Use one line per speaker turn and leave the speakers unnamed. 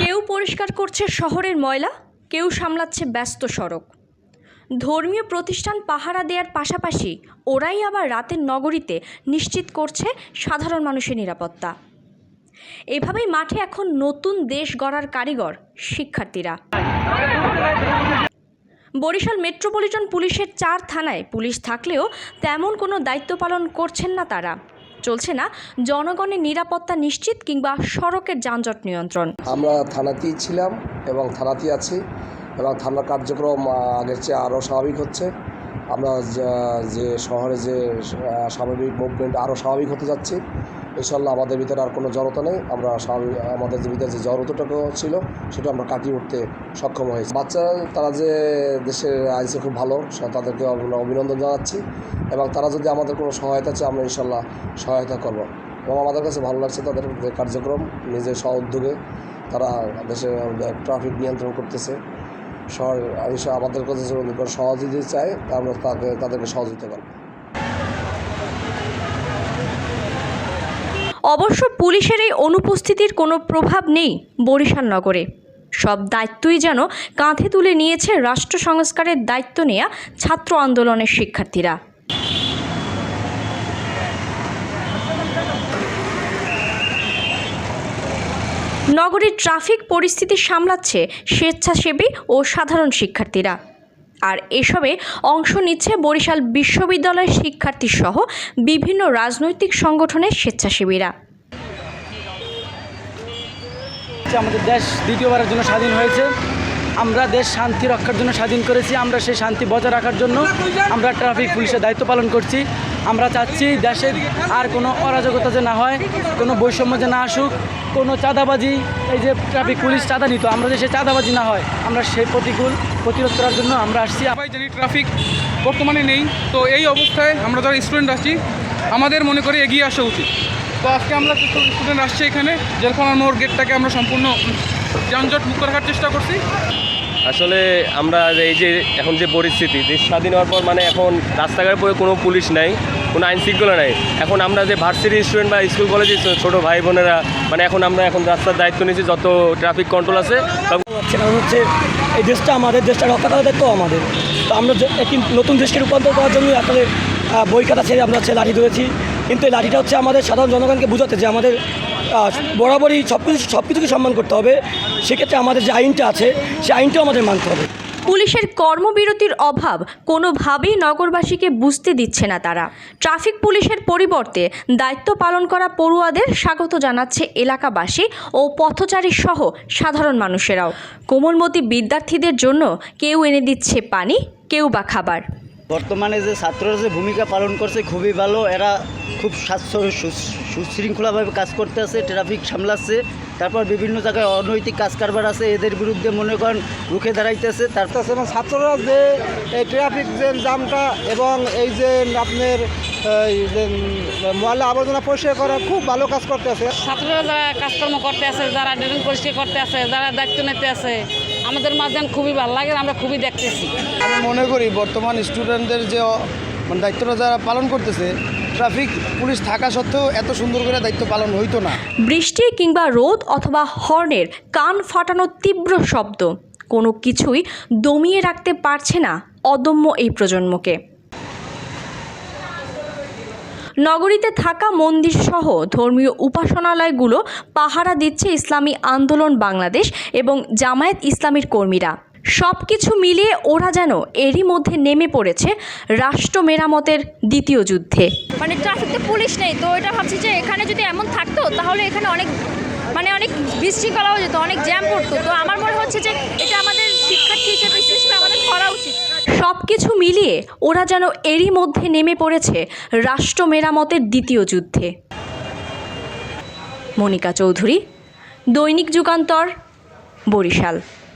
কেউ পরিষ্কার করছে শহরের ময়লা, কেউ সামলাচ্ছে ব্যস্ত সড়ক। ধর্মীয় প্রতিষ্ঠান পাহারা দেওয়ার পাশাপাশি ওরাই আবার রাতের নগরীতে নিশ্চিত করছে সাধারণ মানুষের নিরাপত্তা। এভাবেই মাঠে এখন নতুন দেশ গড়ার কারিগর শিক্ষার্থীরা। বরিশাল মেট্রোপলিটন পুলিশের চার থানায় পুলিশ থাকলেও তেমন কোনো দায়িত্ব পালন করছেন না তারা। চলছে না, জনগণের নিরাপত্তা নিশ্চিত কিংবা সড়কের যানজট নিয়ন্ত্রণ।
আমরা থানাতেই ছিলাম এবং থানাতেই আছি এবং থানার কার্যক্রম আগের চেয়ে আরও স্বাভাবিক হচ্ছে। আমরা যে শহরে যে স্বাভাবিক মুভমেন্ট আরও স্বাভাবিক হতে যাচ্ছি। ইনশাল্লাহ আমাদের ভিতরে আর কোনো জড়তা নেই। আমরা স্বাভাবিক আমাদের ভিতরে যে জড়তাটুকু ছিল, সেটা আমরা কাটিয়ে উঠতে সক্ষম হয়েছি। বাচ্চারা তারা যে দেশের আইসে খুব ভালো তাদেরকে আমরা অভিনন্দন জানাচ্ছি। এবং তারা যদি আমাদের কোনো সহায়তা চায়, আমরা ইনশাল্লাহ সহায়তা করব। এবং আমাদের কাছে ভালো লাগছে তাদের কার্যক্রম, নিজের স্ব উদ্যোগে তারা দেশের ট্রাফিক নিয়ন্ত্রণ করতেছে। ইনশা- আমাদের কাছে সহযোগিতা চায়, আমরা তাকে তাদেরকে সহযোগিতা করব।
অবশ্য পুলিশের এই অনুপস্থিতির কোনো প্রভাব নেই বরিশাল নগরে। সব দায়িত্বই যেন কাঁধে তুলে নিয়েছে রাষ্ট্র সংস্কারের দায়িত্ব নেয়া ছাত্র আন্দোলনের শিক্ষার্থীরা। নগরীর ট্রাফিক পরিস্থিতি সামলাচ্ছে স্বেচ্ছাসেবী ও সাধারণ শিক্ষার্থীরা। আর এসবে অংশ নিচ্ছে বরিশাল বিশ্ববিদ্যালয়ের শিক্ষার্থীসহ বিভিন্ন রাজনৈতিক সংগঠনের স্বেচ্ছাসেবীরা।
আমাদের দেশ দ্বিতীয়বারের জন্য স্বাধীন হয়েছে। আমরা দেশ শান্তি রক্ষার জন্য স্বাধীন করেছি, আমরা সেই শান্তি বজায় রাখার জন্য আমরা ট্রাফিক পুলিশের দায়িত্ব পালন করছি। আমরা চাচ্ছি দেশের আর কোনো অরাজকতা যে না হয়, কোনো বৈষম্য যে না আসুক, কোনো চাঁদাবাজি, এই যে ট্রাফিক পুলিশ চাঁদা নিত, আমরা যে সে চাঁদাবাজি না হয়, আমরা সেই প্রতিকূল প্রতিরোধ করার জন্য আমরা আসছি।
সবাই জানি ট্রাফিক বর্তমানে নেই, তো এই অবস্থায় আমরা যারা স্টুডেন্ট আছি আমাদের মনে করে এগিয়ে আসা উচিত। তো আজকে আমরা কিছু স্টুডেন্ট আসছি এখানে জেলখানার মোড় গেটটাকে আমরা সম্পূর্ণ যানজট মুক্ত রাখার চেষ্টা করছি।
আসলে আমরা এই যে এখন যে পরিস্থিতি দেশ স্বাধীন হওয়ার পর মানে এখন রাস্তাঘাটে পরে কোনো পুলিশ নাই কোনো আইন শৃঙ্খলা নাই। এখন আমরা যে ভার্সিটি স্টুডেন্ট বা স্কুল কলেজে ছোটো ভাই বোনেরা মানে এখন আমরা এখন রাস্তার দায়িত্ব নিয়েছি যত ট্রাফিক কন্ট্রোল আছে
কারণ হচ্ছে এই দেশটা আমাদের দেশটা রক্ষা করার দায়িত্ব আমাদের। তো আমরা একটি নতুন দেশকে রূপান্তর করার জন্য আসলে বই খাতা ছেড়ে আমরা হচ্ছে লাঠি ধরেছি। কিন্তু এই লাঠিটা হচ্ছে আমাদের সাধারণ জনগণকে বোঝাতে যে আমাদের বরাবরই সব কিছু সব কিছুকে সম্মান করতে হবে। সেক্ষেত্রে আমাদের যে আইনটা আছে, সেই আইনটাও আমাদের মানতে হবে।
পুলিশের কর্মবিরতির অভাব কোনোভাবেই নগরবাসীকে বুঝতে দিচ্ছে না তারা। ট্রাফিক পুলিশের পরিবর্তে দায়িত্ব পালন করা পড়ুয়াদের স্বাগত জানাচ্ছে এলাকাবাসী ও পথচারী সহ সাধারণ মানুষেরাও। কোমলমতি বিদ্যার্থীদের জন্য কেউ এনে দিচ্ছে পানি, কেউ বা খাবার।
বর্তমানে যে ছাত্ররা যে ভূমিকা পালন করছে খুবই ভালো। এরা খুব স্বাস্থ্য সু- সুশৃঙ্খলাভাবে কাজ করতে আছে ট্রাফিক সামলাচ্ছে তারপর বিভিন্ন জায়গায় অনৈতিক কাজ কারবার আছে এদের বিরুদ্ধে মনে করেন রুখে দাঁড়াইতেছে তারপর
করতেছে এবং ছাত্ররা যে এই ট্রাফিক যে জামটা এবং এই যে আপনার এই যে ময়লা আবর্জনা পরিষ্কার করা খুব ভালো কাজ করতে আছে।
ছাত্ররা যারা কাজকর্ম করতে আছে যারা ড্রেন পরিষ্কার করতে আছে যারা দায়িত্ব নিতে আছে আমাদের মাঝে খুবই ভালো লাগে আমরা খুবই দেখতেছি।
আমি মনে করি বর্তমান স্টুডেন্টদের যে মানে দায়িত্বটা যারা পালন করতেছে ট্রাফিক পুলিশ থাকা সত্ত্বেও এত সুন্দর করে দায়িত্ব পালন হইতো না।
বৃষ্টি কিংবা রোদ অথবা হর্নের কান ফাটানো তীব্র শব্দ কোনো কিছুই দমিয়ে রাখতে পারছে না অদম্য এই প্রজন্মকে। নগরীতে থাকা মন্দির সহ ধর্মীয় উপাসনালয়গুলো পাহারা দিচ্ছে ইসলামী আন্দোলন বাংলাদেশ এবং জামায়াত ইসলামীর কর্মীরা। সব কিছু মিলিয়ে ওরা যেন এরই মধ্যে নেমে পড়েছে রাষ্ট্র মেরামতের দ্বিতীয় যুদ্ধে।
মানে ট্রাফিক তো পুলিশ নেই, তো এটা ভাবছি যে এখানে যদি এমন থাকতো, তাহলে এখানে অনেক মানে অনেক বিশৃঙ্খলাও যেত, অনেক জ্যাম পড়তো তো আমার মনে হচ্ছে যে এটা আমাদের শিক্ষার্থী হিসেবে হিসেবে আমাদের করা উচিত।
সব কিছু মিলিয়ে ওরা যেন এরই মধ্যে নেমে পড়েছে রাষ্ট্র মেরামতের দ্বিতীয় যুদ্ধে। মনিকা চৌধুরী, দৈনিক যুগান্তর, বরিশাল।